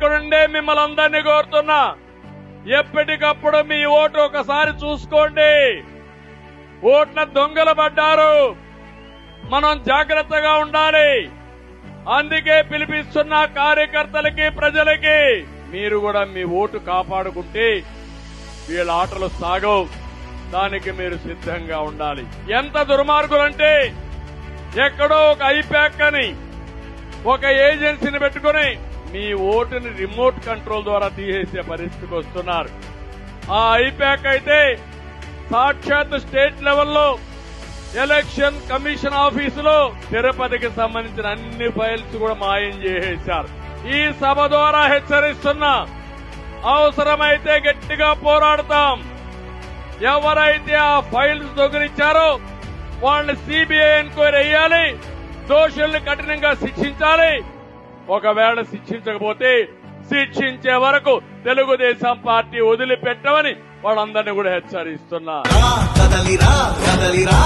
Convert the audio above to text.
ఇక్కడుండే మిమ్మల్ని అందరినీ కోరుతున్నా. ఎప్పటికప్పుడు మీ ఓటు ఒకసారి చూసుకోండి. ఓట్ల దొంగలు పడ్డారు. మనం జాగ్రత్తగా ఉండాలి. అందుకే పిలిపిస్తున్న కార్యకర్తలకి ప్రజలకి మీరు కూడా మీ ఓటు కాపాడుకుంటే వీళ్ళ ఆటలు సాగవు. దానికి మీరు సిద్ధంగా ఉండాలి. ఎంత దుర్మార్గులంటే ఎక్కడో ఒక ఐప్యాక్ అని ఒక ఏజెన్సీని పెట్టుకుని మీ ఓటుని రిమోట్ కంట్రోల్ ద్వారా తీసేసే పరిస్థితికి వస్తున్నారు. ఆ ఐప్యాక్ అయితే సాక్షాత్ స్టేట్ లెవెల్లో ఎలక్షన్ కమిషన్ ఆఫీసులో తిరుపతికి సంబంధించిన అన్ని ఫైల్స్ కూడా మాయం చేసేశారు. ఈ సభ ద్వారా హెచ్చరిస్తున్నా అవసరమైతే గట్టిగా పోరాడతాం. ఎవరైతే ఆ ఫైల్స్ దొంగిలించారో వాళ్ళని సిబిఐ ఎంక్వైరీ వేయాలి. దోషుల్ని కఠినంగా శిక్షించాలి. ఒకవేళ శిక్షించకపోతే శిక్షించే వరకు తెలుగుదేశం పార్టీ వదిలిపెట్టమని వాళ్ళందరినీ కూడా హెచ్చరిస్తున్నా. కదలిరా